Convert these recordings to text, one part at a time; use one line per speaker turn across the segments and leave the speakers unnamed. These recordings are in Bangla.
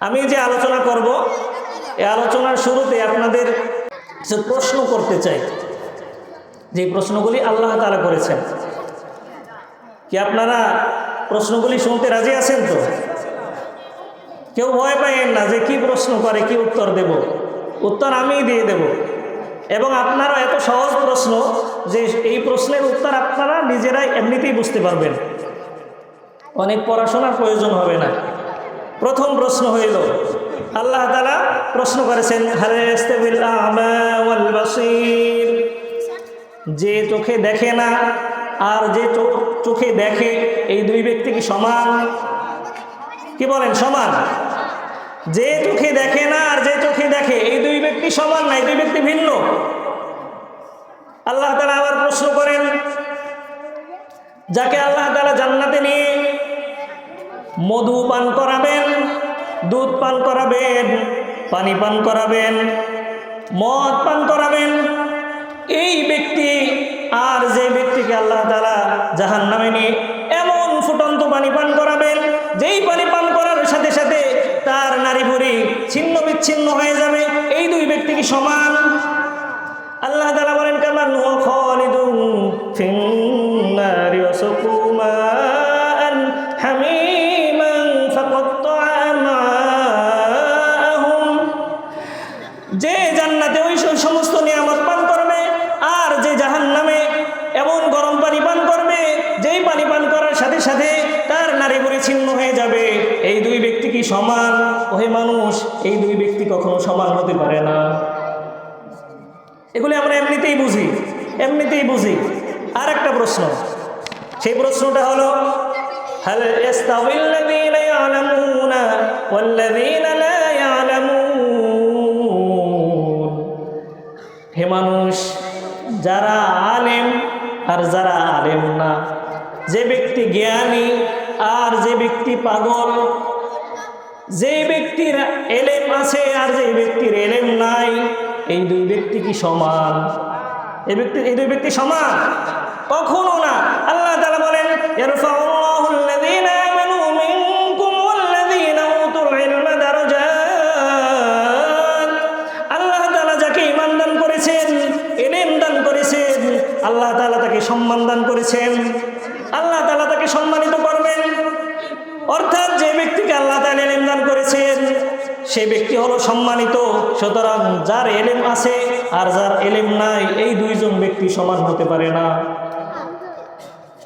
আমি যে আলোচনা করব, এই আলোচনার শুরুতে আপনাদের কিছু প্রশ্ন করতে চাই, যে প্রশ্নগুলি আল্লাহ তালা করেছেন। কি আপনারা প্রশ্নগুলি শুনতে রাজি আছেন তো? কেউ ভয় পাইয়েন না যে কি প্রশ্ন করে, কি উত্তর দেব। উত্তর আমিই দিয়ে দেব। এবং আপনারা এত সহজ প্রশ্ন যে এই প্রশ্নের উত্তর আপনারা নিজেরাই এমনিতেই বুঝতে পারবেন। অনেক পড়াশোনার প্রয়োজন হবে না। প্রথম প্রশ্ন হইল, আল্লাহ তালা প্রশ্ন করেছেন যে চোখে দেখে না, আর যে চোখে দেখে, এই দুই ব্যক্তি কি সমান? কি বলেন, সমান? যে চোখে দেখে না, আর যে চোখে দেখে, এই দুই ব্যক্তি সমান না, এই দুই ব্যক্তি ভিন্ন? আল্লাহ তালা আবার প্রশ্ন করেন, যাকে আল্লাহ তালা জান্নাতে নিয়ে মধু পান করাবেন দুধ পান করাবেন, পানি পান করাবেন, মদ পান করাবেন। এই ব্যক্তি আর যে ব্যক্তিকে আল্লাহ তালা জাহান নামে নিয়ে এমন ফুটন্ত পানি পান করাবেন, যেই পানি পান করার সাথে সাথে তার নারী ভরি ছিন্ন বিচ্ছিন্ন হয়ে যাবে। এই দুই ব্যক্তি কি সমান? ওহে মানুষ, এই দুই ব্যক্তি কখনো সমান হতে পারে না। এগুলি আমরা এমনিতেই বুঝি এমনিতেই বুঝি। আর একটা প্রশ্ন, সেই প্রশ্নটা হলো هل আছে আর যে ব্যক্তির এলেম নাই, এই দুই ব্যক্তি কি সমান? এই ব্যক্তি, এই দুই ব্যক্তি সমান? কখনো না। আল্লাহ তাআলা বলেন আল্লাহ তাআলা যাকে ঈমান দান করেছেন, এলেম দান করেছেন, আল্লাহ তাআলা তাকে সম্মান দান করেছেন। ব্যক্তি হলো সম্মানিত। সুতরাং যার এলেম আছে আর যার এলেম নাই, এই দুইজন ব্যক্তি সমান হতে পারে না।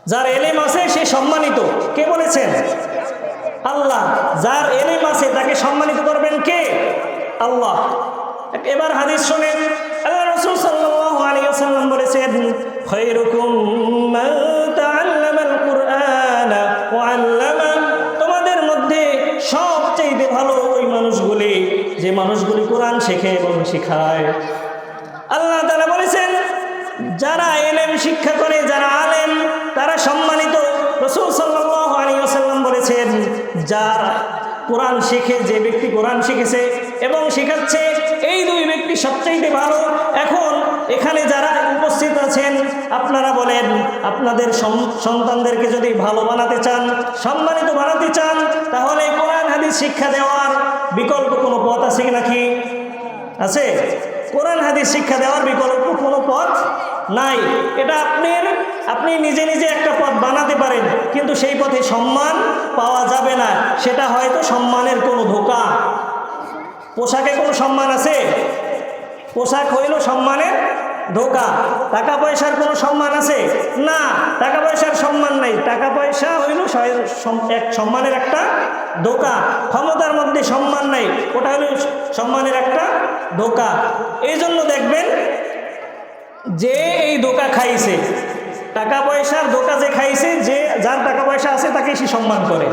যার এলেম আছে, সে সম্মানিত। কে বলেছেন? আল্লাহ। যার এলেম আছে, তাকে সম্মানিত করবেন কে? আল্লাহ। এবার হাদিস শোনেন। বলেছেন যে মানুষগুলি কোরআন শেখে এবং শিখায়। আল্লাহ তারা বলেছেন, যারা এলেম শিক্ষা করে, যারা আলেম, তারা সম্মানিত। রসুল সাল্লাহ আলী ওয়াসাল্লাম বলেছেন, যার কোরআন শেখে, যে ব্যক্তি কোরআন শিখেছে এবং শেখাচ্ছে, এই দুই ব্যক্তি সবচাইতে ভালো। এখন এখানে যারা উপস্থিত আছেন, আপনারা বলেন, আপনাদের সন্তানদেরকে যদি ভালো বানাতে চান, সম্মানিত বানাতে চান, তাহলে কোরআন, হাদিস শিক্ষা দেওয়ার বিকল্প কোনো পথ আছে নাকি? আছে? কোরআন, হাদিস শিক্ষা দেওয়ার বিকল্প কোনো পথ নাই। এটা আপনার আপনি নিজে নিজে একটা পথ বানাতে পারেন, কিন্তু সেই পথে সম্মান সেটা হয়তো সম্মানের কোনো ধোকা। পোশাকে কোনো সম্মান আছে? পোশাক হইল সম্মানের ধোকা। টাকা পয়সার কোনো সম্মান আছে? না টাকা পয়সার সম্মান নাই। টাকা পয়সা হইল এক সম্মানের একটা ধোকা। ক্ষমতার মধ্যে সম্মান নাই। ওটা হইল সম্মানের একটা ধোকা। এই জন্য দেখবেন যে এই ধোকা খাইছে টাকা পয়সার ধোকা যে খাইছে, যে যার টাকা পয়সা আছে তাকে সে সম্মান করে।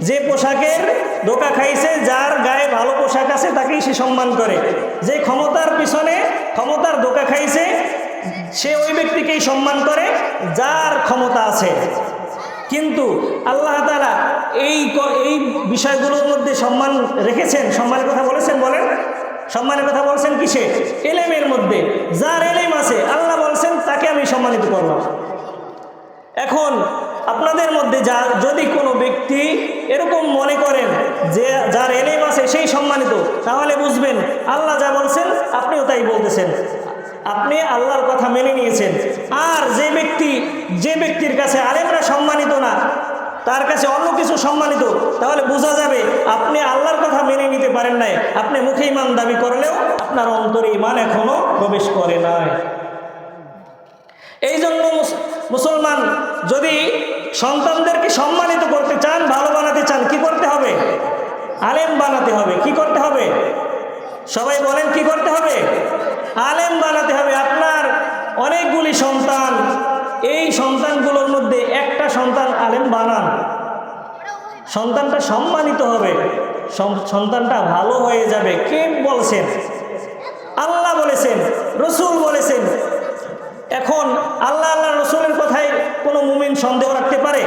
যে পোশাকের ধোকা খাইছে, যার গায়ে ভালো পোশাক আছে, তাকেই সে সম্মান করে। যে ক্ষমতার পিছনে ক্ষমতার ধোকা খাইছে, সে ওই ব্যক্তিকেই সম্মান করে, যার ক্ষমতা আছে। কিন্তু আল্লাহ তারা এই এই বিষয়গুলোর মধ্যে সম্মান রেখেছেন। সম্মানের কথা বলেছেন বলেন? সম্মানের কথা বলছেন কিসে? এলেমের মধ্যে। যার এলেম আছে, আল্লাহ বলছেন, তাকে আমি সম্মানিত করলাম। এখন আপনাদের মধ্যে যা, যদি কোনো ব্যক্তি এরকম মনে করেন যে যার এলেম আছে সেই সম্মানিত, তাহলে বুঝবেন আল্লাহ যা বলছেন আপনিও তাই বলতেছেন। আপনি আল্লাহর কথা মেনে নিয়েছেন। আর যে ব্যক্তি, যে ব্যক্তির কাছে আলেমরা সম্মানিত না, তার কাছে অন্য কিছু সম্মানিত, তাহলে বোঝা যাবে আপনি আল্লাহর কথা মেনে নিতে পারেন নাই। আপনি মুখে ইমান দাবি করলেও আপনার অন্তরে ইমান এখনও প্রবেশ করে নাই। এই জন্য মুসলমান, যদি সন্তানদেরকে সম্মানিত করতে চান, ভালো বানাতে চান, কি করতে হবে? আলেম বানাতে হবে, কি করতে হবে? সবাই বলেন, কি করতে হবে? আলেম বানাতে হবে। আপনার অনেকগুলি সন্তান, এই সন্তানগুলোর মধ্যে একটা সন্তান আলেম বানান। সন্তানটা সম্মানিত হবে সন্তানটা ভালো হয়ে যাবে। কে বলছেন? আল্লাহ বলেছেন, রসুল বলেছেন এখন আল্লাহ আল্লাহ রসুলের কথায় কোনো মুমিন সন্দেহ রাখতে পারে?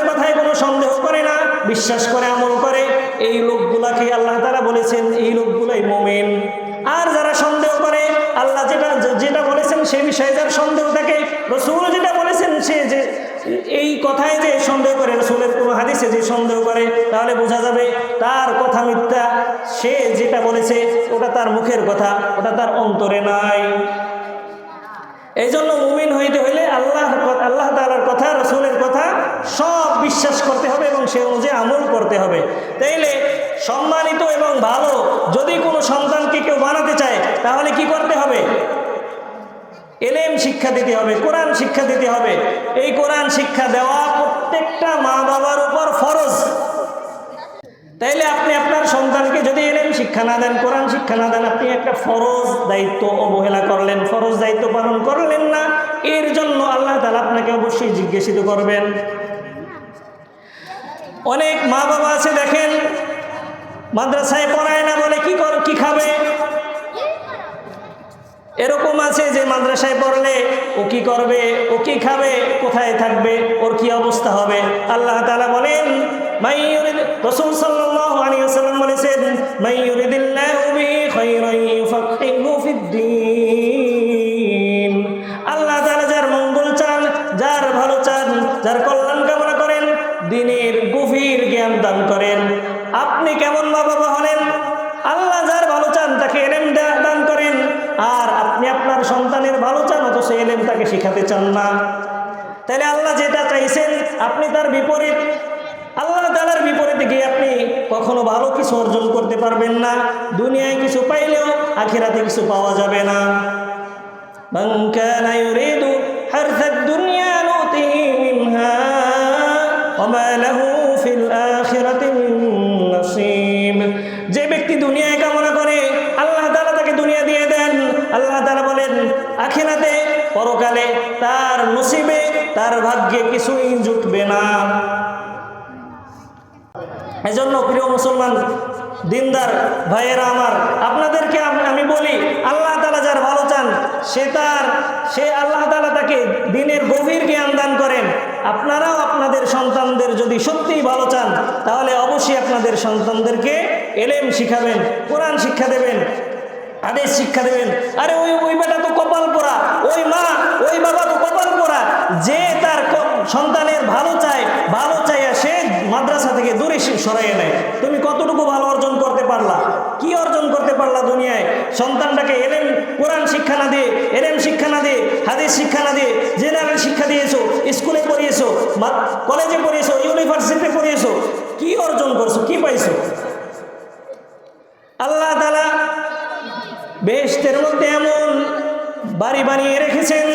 রসুলের কথায় কোনো সন্দেহ করে না, বিশ্বাস করে, আমল করে। এই লোকগুলাকে আল্লাহ তারা বলেছেন, এই লোকগুলাই মোমেন। আর যারা সন্দেহ করে, আল্লাহ যেটা যেটা বলেছেন সে বিষয়ে যার সন্দেহ থাকে, রসুল যেটা বলেছেন সে যে, এই কথায় যে সন্দেহ করে, রসুলের কোনো হাদিসে যে সন্দেহ করে, তাহলে বোঝা যাবে তার কথা মিথ্যা। সে যেটা বলেছে, ওটা তার মুখের কথা, ওটা তার অন্তরে নাই। এই জন্য মুমিন হইতে হইলে আল্লাহ আল্লাহ তালার কথা, রসুলের কথা সব বিশ্বাস করতে হবে এবং সে অনুযায়ী আমল করতে হবে। তাইলে সম্মানিত এবং ভালো যদি কোনো সন্তানকে কেউ বানাতে চায়, তাহলে কি করতে হবে? এলেম শিক্ষা দিতে হবে, কোরআন শিক্ষা দিতে হবে। এই কোরআন শিক্ষা দেওয়া প্রত্যেকটা মা বাবার উপর ফরজ। তাইলে আপনি আপনার সন্তানকে যদি এলেম শিক্ষা না দেন, কোরআন শিক্ষা না দেন, আপনি একটা ফরজ দায়িত্ব অবহেলা করলেন, ফরজ দায়িত্ব পালন করলেন না, এর জন্য আল্লাহ তালা আপনাকে অবশ্যই জিজ্ঞাসিত করবেন অনেক মা বাবা আছে, দেখেন। মাদ্রাসায় পড়ায় না বলে কি কর কি খাবে? এরকম আছে যে মাদ্রাসায় পড়লে ও কি করবে, ও কি খাবে, কোথায় থাকবে, ওর কি অবস্থা হবে? আল্লাহ তালা বলেন বলেছেন আল্লাহ যার মঙ্গল চান, যার ভালো চান, যার কল্যাণ কামনা দিনের গভীর জ্ঞান দান করেন। আপনি কেমন মা বাবা হলেন? আল্লাহ যার ভালো চান তাকে এলেম দান করেন। আর আপনি আপনার সন্তানের ভালো চান, অথচ এলেম তাকে শিখাতে চান না। তাহলে আল্লাহ যেটা চাইছেন, আপনি তার বিপরীত। আল্লাহ তালার বিপরীতে গিয়ে আপনি কখনো ভালো কিছু অর্জন করতে পারবেন না। দুনিয়ায় কিছু পাইলেও আখেরাতে কিছু পাওয়া যাবে না। হার দুনিয়া আখিরাতে, পরকালে তার নসিবে, তার ভাগ্যে কিছুই জুটবে না। এজন্য প্রিয় মুসলমান, দিনদার ভাইয়েরা আমার, আপনাদেরকে আমি বলি, আল্লাহ তালা যার ভালো চান, সে তার সে আল্লাহ তালা তাকে দিনের গভীর জ্ঞান দান করেন। আপনারাও আপনাদের সন্তানদের যদি সত্যিই ভালো চান, তাহলে অবশ্যই আপনাদের সন্তানদেরকে এলেম শিখাবেন, কোরআন শিক্ষা দেবেন। আদেশ শিক্ষা দেবেন। আরে ওই ওই বেটা তো কপাল পোড়া ওই মা, ওই বাবা তো কপাল পোড়া যে তার সন্তানের ভালো চায়, ভালো চাইয়া সে মাদ্রাসা থেকে দূরে সরাইয়ে নেয়। তুমি কতটুকু ভালো অর্জন করতে পারলা? কি অর্জন করতে পারলা দুনিয়ায়? সন্তানটাকে এলেম, কোরআন শিক্ষা না দিয়ে, এলেম শিক্ষা না দিয়ে, হাদিস শিক্ষা না দিয়ে, জেনারেল শিক্ষা দিয়েছ, স্কুলে পড়িয়েছো কলেজে পড়িয়েছো বাড়ি বানিয়ে রেখেছেন।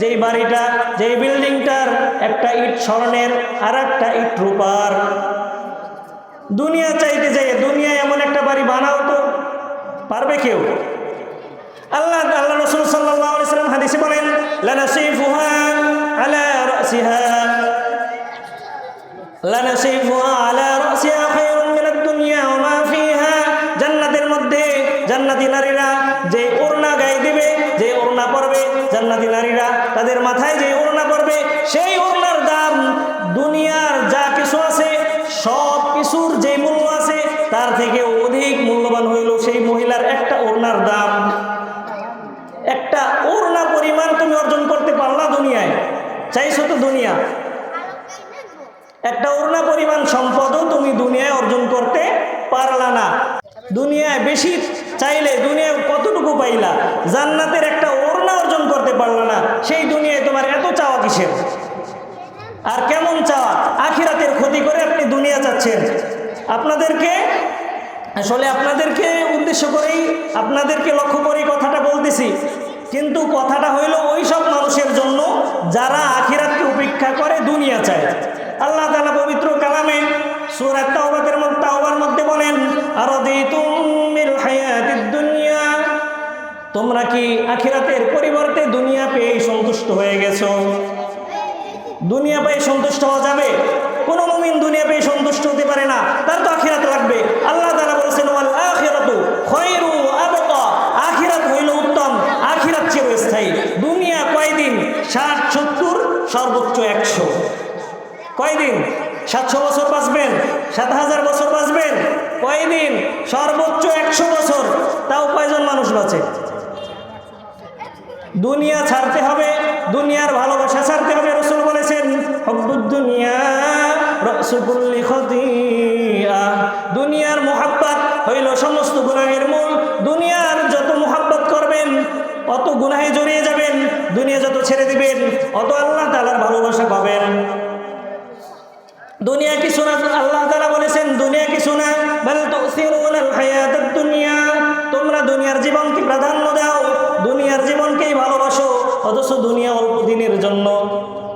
যেই বাড়িটা, যেই বিল্ডিংটার একটা ইট স্বর্ণের আর একটা ইট রূপার। দুনিয়া চাইতে যাই দুনিয়া এমন একটা বাড়ি বানাও তো, পারবে কেউ? আল্লাহ আল্লাহ রসুল সাল্লাহ হাদিসে বলেন আলা রাসিহা চাইছো তো দুনিয়া? একটা ওড়না পরিমাণ সম্পদও তুমি দুনিয়ায় অর্জন করতে পারলা না। দুনিয়ায় বেশি চাইলে দুনিয়ায় কতটুকু পাইলা? জান্নাতের একটা ওড়না অর্জন করতে পারলা না, সেই দুনিয়ায় তোমার এত চাওয়া কিসের? আর কেমন চাওয়া? আখিরাতের ক্ষতি করে আপনি দুনিয়া চাচ্ছেন আপনাদেরকে, আসলে আপনাদেরকে উদ্দেশ্য করেই আপনাদেরকে লক্ষ্য করেই কথাটা বলতেছি। কিন্তু কথাটা হইল ওই সব মানুষের জন্য যারা আখিরাতকে উপেক্ষা করে দুনিয়া চায়। আল্লাহ তালা পবিত্র কালামে সুরাত তাওবাতের মধ্যে তাওবার মধ্যে বলেন আর দুনিয়া? তোমরা কি আখিরাতের পরিবর্তে দুনিয়া পেয়ে সন্তুষ্ট হয়ে গেছো? দুনিয়া পেয়ে সন্তুষ্ট হওয়া যাবে? কোনো মুমিন দুনিয়া পেয়ে সন্তুষ্ট হতে পারে না। তার তো আখিরাত লাগবে। আল্লাহ তাআলা বলেছেন ওয়াল আখিরাতু খায়রু আবকা আখিরাত হইল উত্তম আখিরাত চিরস্থায়ী দুনিয়া কয়দিন ষাট, সত্তর, সর্বোচ্চ একশো। কয়দিন? সাতশো বছর বাঁচবেন? সাত হাজার বছর বাঁচবেন? কয়দিন? সর্বোচ্চ একশো বছর। তাও কয়জন মানুষ বাঁচে? দুনিয়া ছাড়তে হবে, দুনিয়ার ভালোবাসা ছাড়তে হবে, রসুল বলেছেন দুনিয়া রসুকুল্লি খতিয়া দুনিয়ার মোহাব্বত হইল সমস্ত গুনাহের মূল। দুনিয়ার যত মোহাব্বত করবেন, অত গুনাহে জড়িয়ে যাবেন। দুনিয়া ছেড়ে দিবেন অত আল্লাহ তালার ভালোবাসা পাবেন দুনিয়া কি শোনা আল্লাহ তালা বলেছেন দুনিয়া কি শোনা বল তুসিরুনাল হায়াতাদ দুনিয়া তোমরা দুনিয়ার জীবনকে প্রাধান্য দাও দুনিয়ার জীবনকেই ভালোবাসো অথচ দুনিয়া অল্প দিনের জন্য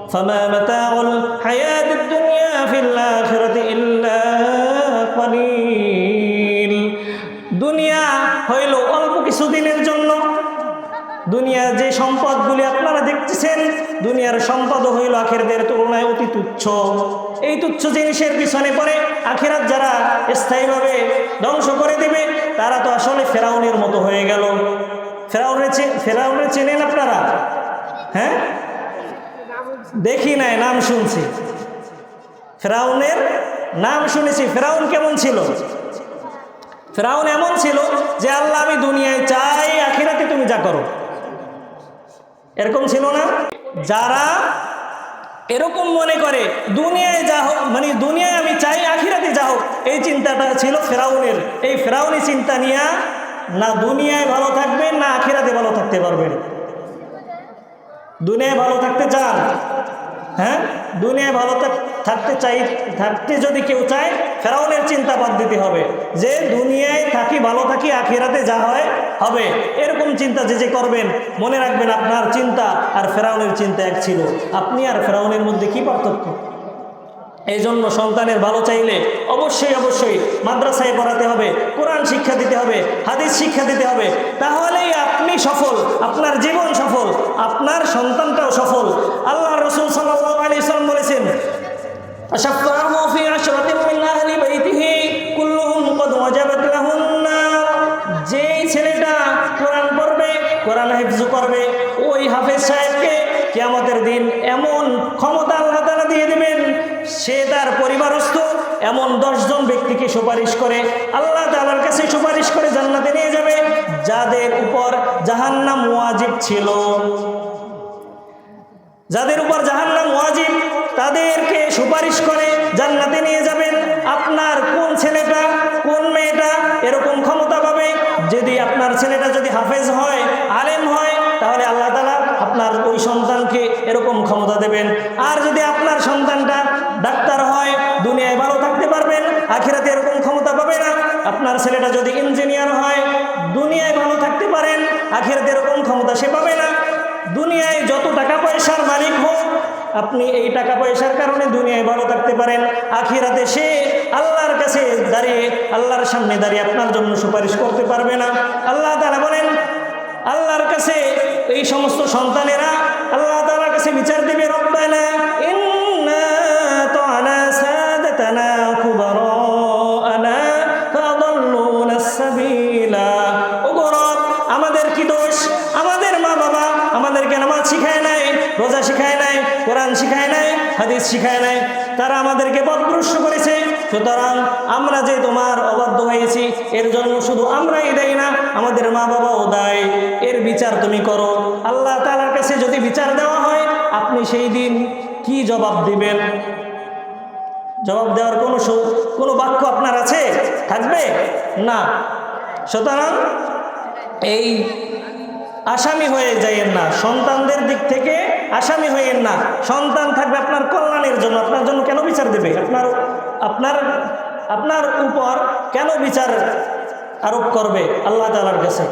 فما متاع الحياة الدنيا في الآخرة إلا قليل দুনিয়া হইল অল্প কিছু দিনের জন্য দুনিয়ার যে সম্পদগুলি আপনারা দেখতেছেন দুনিয়ার সম্পদ হইল আখেরদের তুলনায় অতি তুচ্ছ। এই তুচ্ছ জিনিসের পিছনে পড়ে আখেরাত যারা স্থায়ীভাবে ধ্বংস করে দেবে, তারা তো আসলে ফেরাউনের মতো হয়ে গেল। ফেরাউনের চে- ফেরাউনের চেনেন আপনারা? হ্যাঁ? দেখি নাই, নাম শুনছি। ফেরাউনের নাম শুনেছি, ফেরাউন কেমন ছিল? ফেরাউন এমন ছিল যে, আল্লাহ আমি দুনিয়ায় চাই, আখিরাতে তুমি যা করো। এরকম ছিল না? যারা এরকম মনে করে, দুনিয়ায় যা হোক মানে দুনিয়ায় আমি চাই, আখিরাতে যা হোক, এই চিন্তাটা ছিল ফেরাউনের। এই ফেরাউনি চিন্তা নিয়ে না দুনিয়ায় ভালো থাকবেন না আখিরাতে ভালো থাকতে পারবেন দুনিয়ায় ভালো থাকতে চান? হ্যাঁ? দুনিয়ায় ভালো থাকতে চাই, থাকতে যদি কেউ চায়, ফেরাউনের চিন্তা বাদ দিতে হবে। যে দুনিয়ায় থাকি, ভালো থাকি, আখিরাতে যা হয়, হবে। এরকম চিন্তা যে যে করবেন, মনে রাখবেন আপনার চিন্তা আর ফেরাউনের চিন্তা এক ছিল। আপনি আর ফেরাউনের মধ্যে কি পার্থক্য? এই জন্য সন্তানের ভালো চাইলে অবশ্যই অবশ্যই মাদ্রাসায় পড়াতে হবে, কোরআন শিক্ষা দিতে হবে, হাদিস শিক্ষা দিতে হবে। তাহলেই আপনি সফল, আপনার জীবন সফল, আপনার সন্তানটাও সফল। আল্লাহ রসুল সাল্লাম আলী ইসলাম বলেছেন যেই ছেলেটা কোরআন পড়বে, কোরআন হেফজু করবে, ওই হাফেজ সাহেবকে কেয়ামতের দিন এমন ক্ষমতা সে তার পরিবারস্থ, এমন দশজন ব্যক্তিকে সুপারিশ করে আল্লাহ তালার কাছে সুপারিশ করে জান্নাতে নিয়ে যাবে, যাদের উপর জাহান্নাম ওয়াজিব ছিল। যাদের উপর জাহান্নাম ওয়াজিব, তাদেরকে সুপারিশ করে জান্নাতে নিয়ে যাবেন। আপনার কোন ছেলেটা, কোন মেয়েটা এরকম ক্ষমতা পাবে? যদি আপনার ছেলেটা যদি হাফেজ হয়, আলেম হয়, তাহলে আল্লাহ তালা আপনার ওই সন্তানকে এরকম ক্ষমতা দেবেন। আর যদি আপনার সন্তানটা ডাক্তার হয়, দুনিয়ায় ভালো থাকতে পারবেন, আখিরাতে এরকম ক্ষমতা পাবে না। আপনার ছেলেটা যদি ইঞ্জিনিয়ার হয়, দুনিয়ায় ভালো থাকতে পারেন, আখিরাতে এরকম ক্ষমতা সে পাবে না। দুনিয়ায় যত টাকা পয়সার মালিক হোক, আপনি এই টাকা পয়সার কারণে দুনিয়ায় ভালো থাকতে পারেন, আখিরাতে সে আল্লাহর কাছে দাঁড়িয়ে, আল্লাহর সামনে দাঁড়িয়ে আপনার জন্য সুপারিশ করতে পারবে না। আল্লাহ তারা বলেন, আল্লাহর কাছে এই সমস্ত সন্তানেরা, আল্লাহ তাআলার কাছে বিচার হাদিস শিখায় নাই, তারা আমাদেরকে পথভ্রষ্ট করেছে। সুতরাং আমরা যে তোমার অবাধ্য হয়েছি, এর জন্য শুধু আমরাই দেয় না, আমাদের মা বাবাও দেয়। এর বিচার তুমি করো। আল্লাহ তালার কাছে যদি বিচার দেওয়া হয়, আপনি সেই দিন কি জবাব দিবেন? জবাব দেওয়ার কোনো কোনো বাক্য আপনার আছে? থাকবে? না। সুতরাং এই আসামি হয়ে যাইয়েন না। সন্তানদের দিক থেকে আসামি হইয়েন না। সন্তান থাকবে আপনার কল্যাণের জন্য। আপনার জন্য কেন বিচার দেবে? আপনার আপনার আপনার উপর কেন বিচার আরোপ করবে? আল্লাহ তালার কাছে।